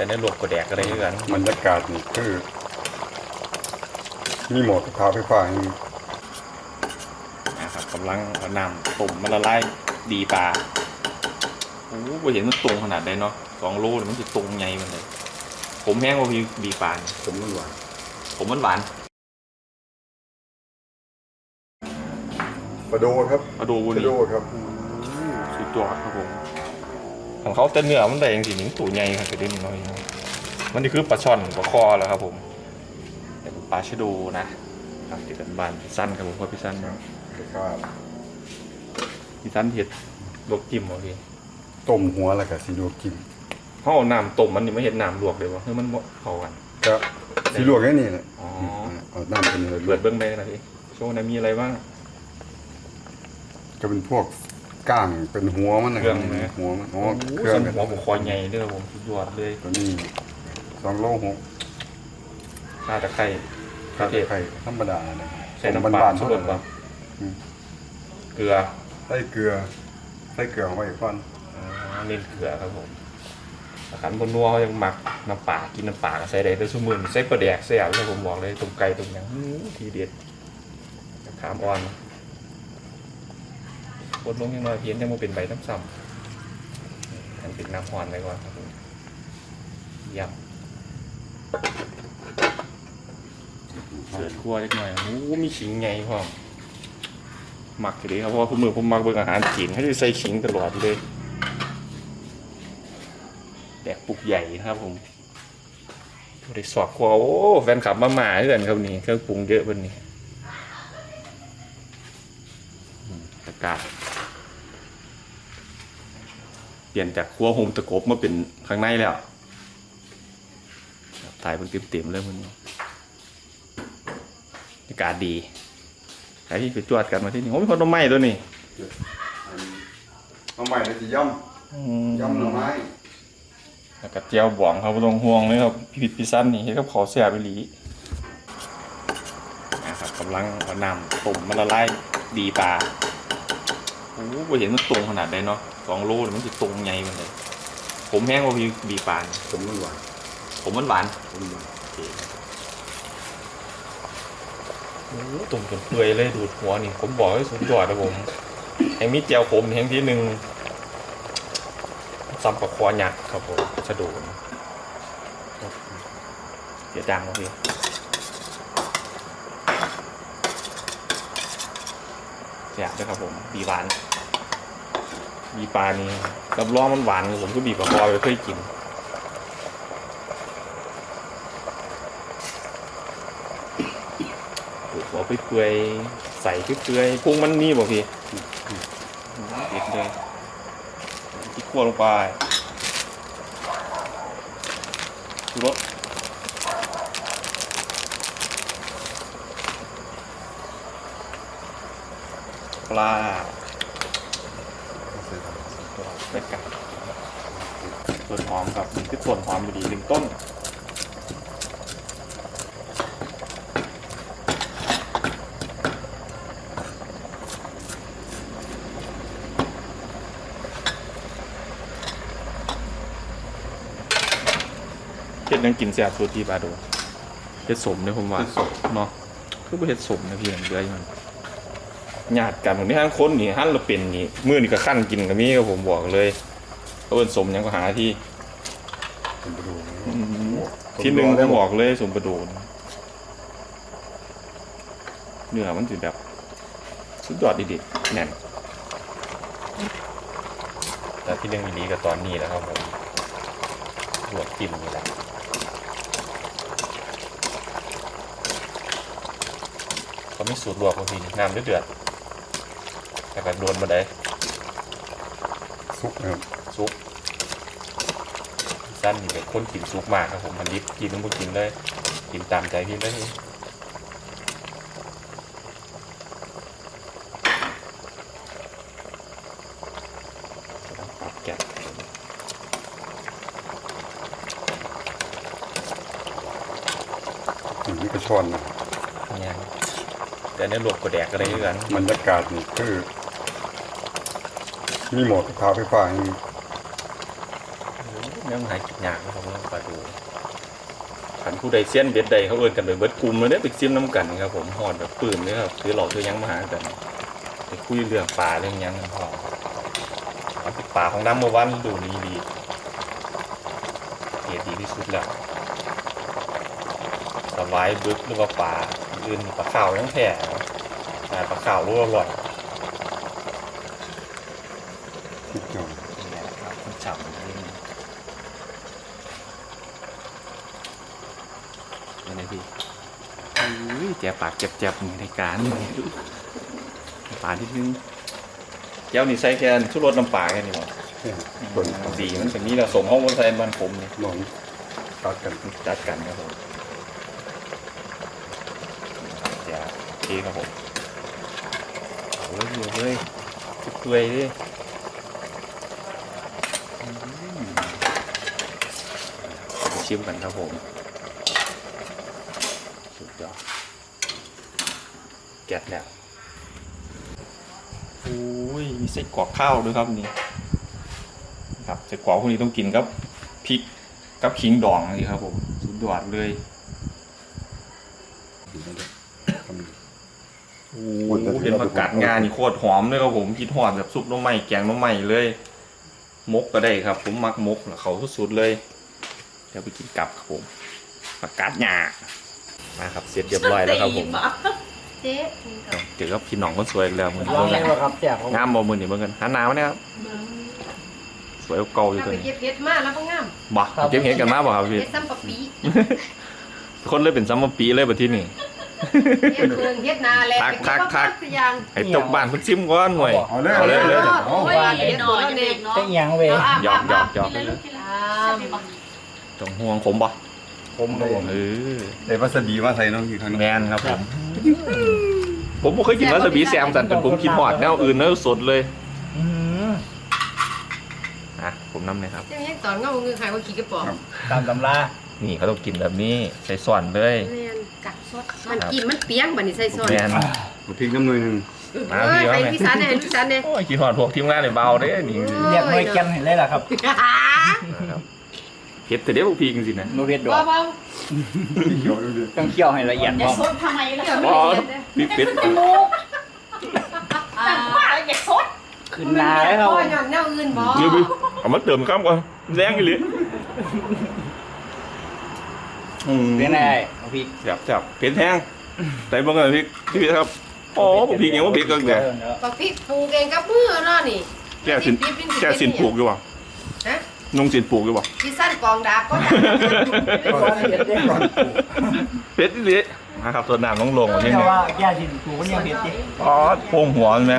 แต่ในหลวกกระแดกอะไรด้วยกันบรรยากาศนี่คือ มีหมอกับพาไฟฟ้าอย่างนี้นะครับกำลังเอาน้ำต้มมันละลายดีปลาโอ้โหบ่เห็นมันตรงขนาดใดเนาะสองโลนี่มันจะตรงไงมันเลย ผมแห้งกว่าพี่ดีปลานี่ผมมันหวานผมมันหวานปลาโดครับ มาดูปลานี่โดครับ สุดยอดครับผม ของเขาแต่เนื้อมันได้ยังสิหนิงตัวใหญ่ครับจะได้น้อยมันนี่คือปลาช่อนปลาคอแล้วครับผมแต่เป็นปลาชะโดนะครับติดกันบานสั้นครับผมเพราะพี่สั้นเนาะครับพี่สั้นเห็ดลวกจิ้มเหรอพี่ต้มหัวแล้วก็สิลวกกินเขาเอาน้ำต้มมันนี่ไม่เห็นน้ำลวกเลยวะเฮ้ยมันบ่เข้ากันก็สิลวกแค่นี้แหละอ๋อเอาน้ำเป็นเลยลเบิวดกเบิ้งไปหนะพี่โชว์หนะมีอะไรบ้างก็เป็นพวก ก้างเป็นหัวมันนะเครื่องไหม หัวมันอ๋อโอ้เคโหรื่องสันหัวผมคอใหญ่เด้อผมสุดยอดเลยตัวนี้สองโลหกข้าตะไคร้ข้าวเทศไข่ธรรมดานะใส่น้ำปลาบ้านๆสุเท่าดนั้นป่ะอืมเกลือใส่เกลือใส่เกลือเอาไว้ก่อนอ๋อเน้นเกลือครับผมอาหารบนนัวเขายังหมักน้ำปลากินน้ำปลาก็ใส่ได้แต่สมุนใส่ปลาแดกใส่อะไรผมบอกเลยตุ่มไก่ตุ่มหยังอื้อทีเด็ดขามอ่อน กดลงยังน้อยเพี้ยนยังมาเป็นใบน้ำซ้ำอันเป็นน้ำหอนไปก่อนครับผมยำเสือคั่วเล็กน้อยโอ้โหมีขิงไงพ่อหมักอยู่ดีครับเพราะว่าผมมือผมมักเบิ่งอาหารจีนให้ใส่ขิงตลอดเลยแดกปุกใหญ่นะครับผมบริสอดครัวโอ้แฟนคลับมาหมาเพื่อนครับนี่เครื่องปรุงเยอะวันนี้อืมอากาศ เปลี่ยนจากครัวโฮมตะกบมาเป็นข้างในแล้วถ่ายเป็นเต็มๆเลยวันนี้อากาศดีใครที่ไปจวดกันมาที่นี่โอ้ยคนต้นไม้ตัวนี้เอาใหม่เลยสิย่ำย่ำหน่อไม้แล้วก็เจียวบองครับบ่ต้องห่วงเลยครับพี่ผิดพี่สั้นนี่เฮ็ดกับขอเสียไปหลีนะครับกำลังเอาน้ำต้มมันละลายดีปลาโอ้โหบ่เห็นมันตรงขนาดใดเนาะ สองโลนี่มันจะตรงไงมันเลยผมแห้งกว่าพี่ดีปลานี่ผมมันหวานผมมันหวานผมมันหวานโอเคโอ้โหตุ่มจนเปื่อยเลยดูดหัวนี่ ผมบอกให้สุดยอดนะผมแห่งมีเจียวขมแห่งที่หนึ่งซัมปะคอหยักครับผมสะดุนเดี๋ยวดังนะพี่แซ่บด้วยครับผมบีหวาน บีปลานี่รับรองมันหวานผมก็บีบปลาคอไปเคยกินหัวไปเปื่อยใส่เปื่อยพุงมันนี่บ่พี่ติดเลยที่ขั้วลงไปชูรสปลา เป็ดกันส่วนหอมกับนี่คือส่วนหอมอยู่ดีหนึ่งต้นเฮ็ดหยังกินแซ่บสุดที่บาโดเฮ็ดสมเนี่ยผมว่าเนาะคือบ่เฮ็ดสมนะพี่อันเดือยมัน ญาติกันนี่ฮันคนนี่ฮันเราเป็นนี่มื้อนี่ก็คั่นกินก็มีก็ผมบอกเลยเอาเอิ้นสมหยังก็หาที่ผมไปดูที่หนึ่งผมบอกเลยสมประโดนเนื้อมันสิแบบ สุดยอดดีๆแน่นแต่ที่หนึ่งอีนี้ก็ตอนนี้แหล้วครับผมลวกจิ้มนี่แหละเขาไม่สูตรลวกบางทีน้ำเดือด ๆแต่ก็โดนมาได้ซุปนะครับซุปสั้นนี่เป็นคนกินซุปมากครับผมมันดิบกินต้องกินเลยกินตามใจพี่เลยปรับแกะอันนี่ก็ช้อนนะเนี่ยแต่ในหลวกกระแดกอะไรด้วยกันบรรยากาศนี่คือ มีหมอกับพาไฟฟ้าอย่างนี้มเนี่ยมันหายกินยากนะครับปลาดูขันผู้ใดเสี้ยนเบ็ดใดเขาเอินกันไปเบิดกลุ่มเลยเนี่ยไปซิมน้ำกันครับผมหอดแบบปืนเลยครับคือหลอกคือยังมาหากันไปคุยเรื่องปลาเรื่องยังกันพอเอาติดปลาของน้ำเมื่อวันดูนี้ดีเกียดีที่สุดแล้วสบายบึกหรือว่าปลาอื่นปลาข่าวยังแผ่ปลาข่าวรู้อร่อย คิดจอนี่แหละครับมันฉ่ำจริงนี่นะพี่อุ้ยแจปากเจ็บๆในรายการปลาที่นึงเจ้านี่ใส่แค่ชุดรสน้ำปลาแค่นี้หมดแค่คนสีมันเป็นนี้เราสมห้องบนไซน์บ้านผมนี่นอนตัดกันจัดกันครับผมจะโอเคครับผมเอาเลยอยู่เลยทุกตัวยอืมมา ชิมกันครับผมสุดยอดแกะแล้วโอ้ยมีไส้กรอกข้าวด้วยครับนี่ครับไส้กรอกพวกนี้ต้องกินครับพริกกับขิงดองนี่ครับผมสุดยอดเลยโอ้โหเห็นผักกาดงานี่โคตรหอมเลยครับผมคิดหอดแบบซุปน้ำใหม่แกงน้ำใหม่เลยมกก็ได้ครับ ผมมักมกเขาสุดๆเลย เดี๋ยวไปกินกับครับผมผักกาดงามาครับเสร็จเรียบร้อยแล้วครับผมเจ๊นี่ก็เจอกับพี่น้องคนสวยอีกแล้วมือนี้ลองเบิ่งเลยกันว่าครับแซ่บผมงามบ่มือนี่เบิ่งกันหันหนาวเนี่ยครับสวยกว่าเก่าอยู่เอาตัวไปนี้เก็บเห็ดมาแล้วก็งามบ่เก็บเห็ดกันมาบ่ครับพี่เห็ดซ้ำปะปีคนเลยเป็นซัมมอปีเลยบัดที่นี่ เห็ดเมืองเห็ดนาแลทักไปทักทักเบอย่างให้ตกบ้านเพิ่นซิมก่อนหน่วย เอาเลยเอาเลยเลย โอ้ยเห็ดตัวเด็กจะเอียงเว้ยหยอกหยอกหยอก กินเลยลูกกินเลยอ่าจงห่วงผมบ่ผมเลยเออได้วัสดีมาใส่เน้องอยู่ทางแมนครับผม ผมบ่เคยกินวาซาบิแซมสันจนผมคิดหอดแนวอื่นแนวสดเลยอื้อหืออะผมน้ำเลยครับเจ้าเห็ดตอนเงาเงือใครว่าขี้กระป๋องตามตำรานี่เขาต้องกินแบบนี้ใส่ส่วนเลย แม่นกัดสดมันกินมันเปียงบัดนี้ใส่ซอสแมน มาพริกน้ำหน่อยหนึ่งมาเอ้ยพี่ว่าให้ไงพี่สันเนี่ยให้พี่สันเนี่ยโอ้ยคิดหอดพวกทีมงานเลยเบาเด้นี่เรียกหน่วยแกนเห็นเลยล่ะครับ นะครับเผ็ดแต่เดี๋ยวพวกพี่จริงๆนะโนเรียดดอกเบาเขียวดูดิต้องเคี่ยวให้ละเอียดอพย่าร้อมซดทำไมล่ะๆเดี๋ยวอ๋ไม่อได้เห็ดเลยพี่เป็ดแต่ว่าอย่าซดขึ้นนาแล้วครับพ่อหย่อนแนวอื่นบ่เดี๋ยวพี่เอามาเติมข้ามก่อนแรงอีหลีอืมเป็นไงเอาพริกจับจับเผ็ดแห้งใส่เบ้างกันพี่พี่ครับโอ้ผมพี่ยังว่าเผ็ดกันแต่ปะพริกปลูกเองกับมือเนาะนี่แก่สินแก่สินปลูกอยู่ป่ะ ฮะนงสินปลูกอยู่ป่ะพี่สั้นกองดาบก็ได้ก่อนเด็ดก่อนเผ็ดอีหลีนะครับตัวน้ำต้องลงกว่านี้แต่นึงว่าแก่สิกูก็ยังเผ็ดจิอ๋อโป่งหัวใช่ไหม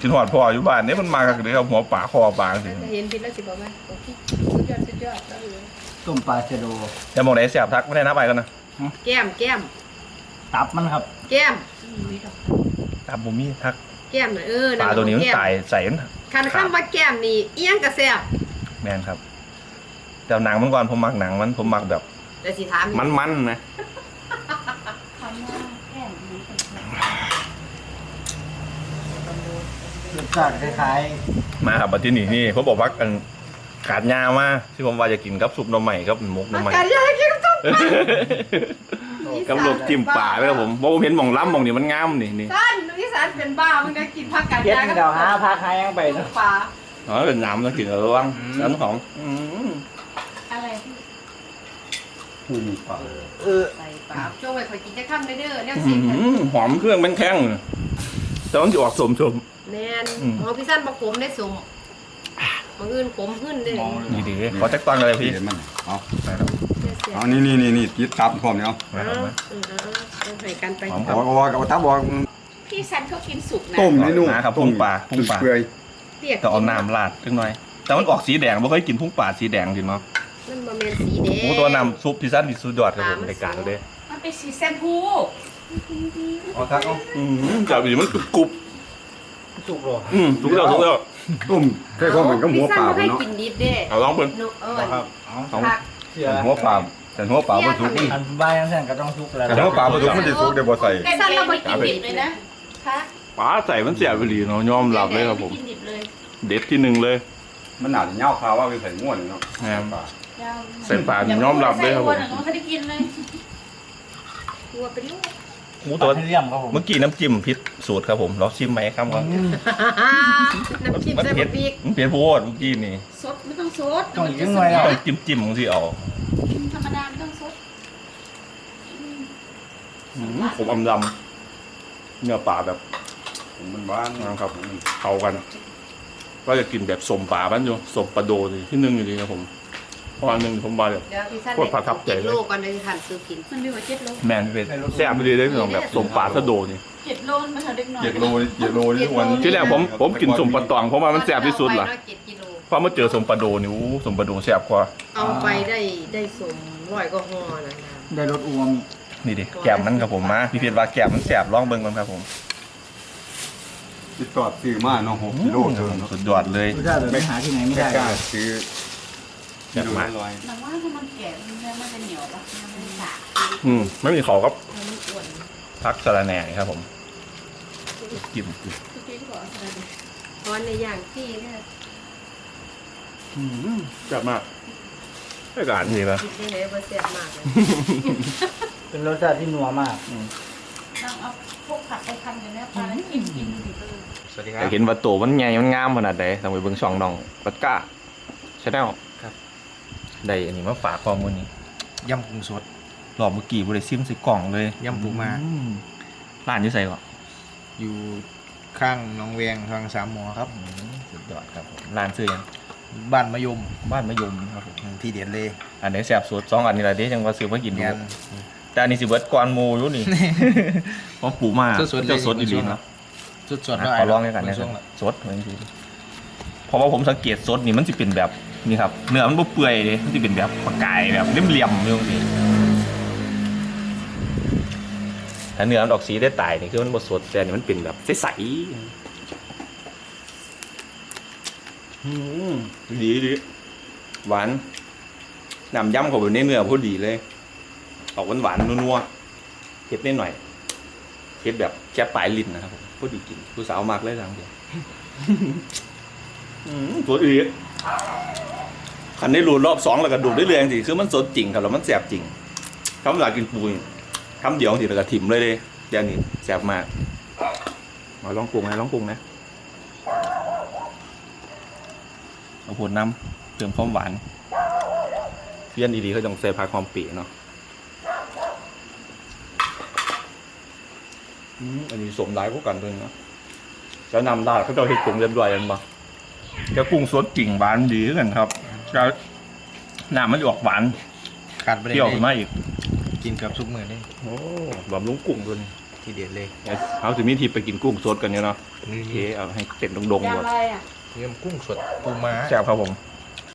กินหอดพ่ออยู่บ้านนี่มันมากันเลยครับหัวป่าคอปลาสิเห็นพี่แล้วสิบอกว่าโอเคสุดยอดสุดยอดแล้วอยู่ต้มปลาเชโดจะมองไหนเสียบทักไม่ได้นับไปกันนะแก้มแก้มตับมันครับ แก้มตามบุมี่ทัก แก้มน่ะเออปลาตัวนี้มันแก้ตายใส่คันคำว่าแก้มนี่เอียงกระแซบ แมนครับ แต่หนังมันก่อนผมมักหนังมันผมมักแบบแต่สิถามมันๆนะทำหน้าแก้มนี้เป็นไงรสชาติคล้ายมาครับมาที่นี่นี่ผมบอกว่ากันขาดยามาที่ผมว่าจะกินกับซุปหน่อใหม่ครับมุกหน่อใหม่ การยากกินต้มกับลวกจิ้มป่าเลยครับผมเพราะผมเห็นหมองล้ำหมองนี่มันงามนี่นี่ท่านอีสานเป็นบ้ามึงได้กินผักกาดๆเผ็ดยาเดี๋ยวหาพาคายยังไปลูเนาะกปลา อ๋อเป็นน้ำต้องกินระวังน้ำของอืมอะไรที่หูมีปลาเออใส่ปลาช่วงไว้คอยกินจะค่ำได้เด้อแนวอืสิมหอมเครื่องเป็นแข้งแต่มันจะออกสมชมแมนอืม ของพี่สั้นบะขมได้สมบางอื่นขมขึ้นได้ดีดีขอแจ็คตังอะไรพี่เห็นมันเอาไปครับเอานี่นี่นี่นี่ติดตับพร้อมเนี่ยมาเอาครับมาเออเอาเอาให้กันไปหอมเอาเอาเอาตับบอกพี่ซันเขากินสุกนะต้มนี่นู่นนะครับต้มพุ่งปลาพุ่งปลา เปื่อย เปียกก็เอาน้ำราดจังหน่อย แต่มันออกสีแดงไม่เคยกินพุ่งปลาสีแดงจริงเนาะมันบะเมนสีแดงโอ้ตัวน้ำซุปพิซซ่าดิสุดยอดครับผมในการเลยมันเป็นสีแซมพูเอาทักเอาอืมจับอยู่มันกรุบกรุบสุกเหรออืมสุกแล้วสุกแล้วต้มใช่ความเหมือนกับหัวปลาพี่เนาะสั้นบ่ให้กินดิบเด้เอาลองเพิ่นหนูเออครับเอาเอาผักเชื่อหัวปลาแต่หัวปลาบ่สุกอันใบายยังแสนก็ต้องสุกแล้วแต่หัวปลาบ่สุกมันสิสุกได้บ่ใส่แต่เจไม่กินดิบเลยนะคะปลาใส่มันเสียไปหลีเนาะยอมรับเลยครับผมไม่กินดิบ เลยเด็ดที่หนึ่งเลย มันน่าจะเหงาขาวว่าไปใส่ง่วนเนาะแม่นปลายาวใส่ปลานี่ยอมรับเลยครับผม ใส่หัวหนึ่งก็ไม่ได้กินเลยตัวเป็นลูกหมูตัวให้เลี่ยมครับผมเมื่อกี้น้ำจิ้มพิษสูตรครับผมเราชิมไหมครับก่อนอืมน้ำจิ้มมันใส่เผ็ดบะปีกมันเผ็ดโพดเมื่อกี้นี่สดไม่ต้องสดต้องอีกหน่อยต้อะองจิ้มจิ้มๆสิเอาธรรมดาไม่ต้องสดอืมผมอำดำเนื้อปลาแบบ ผมมันบ้านนะครับ เข้ากัน ก็จะกินแบบสมปลาบ้านอยู่สมปลาโดสิที่หนึ่งอยู่ดีครับผมเพราะอันหนึ่งผมมาแบบ เดี๋ยวพี่ท่านโคตรประทับใจเลยกินลูกก่อนเลยท่านซื้อกินมันมีหัวเจ็ดโลแมนเป็นแซ่บไปเลยได้พี่น้องแบบสมปลาสะโดนี่เจ็ดโลมันเท่าเด็กหน่อยเจ็ดโลนี่เจ็ดโลนี่ทุกวันที่แรกผมผมกินสมปลาตองเพราะว่ามันแซ่บที่สุดล่ะเอาไปเนาเจ็ดกิโลพอมาเจอสมปลาโดนี่อู้สมปลาโดแซ่บกว่าเอาไปได้ได้สมร้อยก็ห่อนะนะได้รสอูมามินี่ดิแกมมันครับผมมาพี่เพชรว่าแกมมันแซ่บลองเบิ่งก่อนครับผม ติดตอดซื้อมาเนาะหกกิโลเท่านั้นเนาะสุดยอดเลย รสชาติแบบไม่หาที่ไหนไม่ไม่ได้กล้าซื้อกิโลละร้อยหนังว่าถ้ามันแก่มันจะมันจะเหนียวปะมันเป็นสาอืมไม่มีขอครับมันไม่อ้วนพักสะระแหน่ครับผมจิ้มทุกทีที่บอกอะไรดีเพราะในอย่างที่เนี่ยแซ่บมากอากาศดีป่ะคิดได้เลยว่าแซ่บมากเลยเป็นรสชาติที่นัวมาก ต้องเอาพวกผักไปทำกันเนี่ยปลาแล้วกินกินดูดิเออ สวัสดีคอรับยากเห็นว่าโตมันใหญ่มันงามขนาดไหนต้องไปเบิ่งช่องน้องปัดก้าชาแนลครับ ได้อันนี้มาฝากข้อมูลนี้ยำกุ้งสดรอบเมื่อกี้บริซิมใส่กล่องเลยยำปูม้า อืร้านอยู่ใส่ก่อนอยู่ข้างหน้องแวงทางสามหมอครับสุดยอดครับผมร้านซื้อยังบ้านมะยมบ้านมะยมครับผมที่เด็ดเลยอันนี้แซ่บสุดสองอันนี้แหละเด้จังว่าซื้อมากินดูแม่นแต่อันนี้สิเบิดก่อนหมูรู้นี่ เพราะปูมาสดๆเลย เจ้าสดอีหลีเนาะ สดสดอะขอลองด้วยกันนะครับสดเหมือนกันเพราะว่าผมสังเกตสดนี่มันจะเป็นแบบนี่ครับเนื้อมันบ่เปื่อยเลยมันจะเป็นแบบปลากายแบบเหลี่ยมๆอยู่ตรงนี้ถ้าเนื้อมันออกสีได้ตายนี่คือมันบ่สดแต่อันนี่มันเป็นแบบใสๆอืมดีดีหวานน้ำยำของผมในเนื้อพอดีเลย ออกหวานหวานๆนัวๆเผ็ดนิดหน่อยเผ็ดแบบแค่ปลายลิ้นนะครับผม พอดีกินผู้สาวมากเลยทางเดียวอืมตัวอีกคันได้รูดรอบสองแล้วก็ดูดได้เรื่อยสิคือมันสดจริงครับแล้วมันแสบจริงคำหลักกินปูนคำเดียวสิแล้วก็ถิ่มเลยเลยอย่างนี้แสบมากมาลองปรุงนะลองปรุงนะเอาผลน้ำเติมความหวานเพี้ยนดีๆเขาต้องใส่พาความปีเนาะ อืมอันนี้สมร้ายกว่ากันเลยเนาะจะนำได้เขาจะเห็ดปรุงเรียบร้อยกันปะจะปรุงสดจริงหวานดีเหมือนกันครับจะน้ำมันจะออกหวานขาดไปเปรี้ยวเลขึ้นมาอีก กินกับซุปมือนี่โอ้บำรุงกุ้งด้วยนี่ที่เด็ดเลยเขาจะมีทีไปกินกุ้งสดกันเนี่ยเนาะนี่โอเคเอาให้เต็มดงๆหมดยำอะไรอะยำกุ้งสดปูม้าแซ่บครับผมอ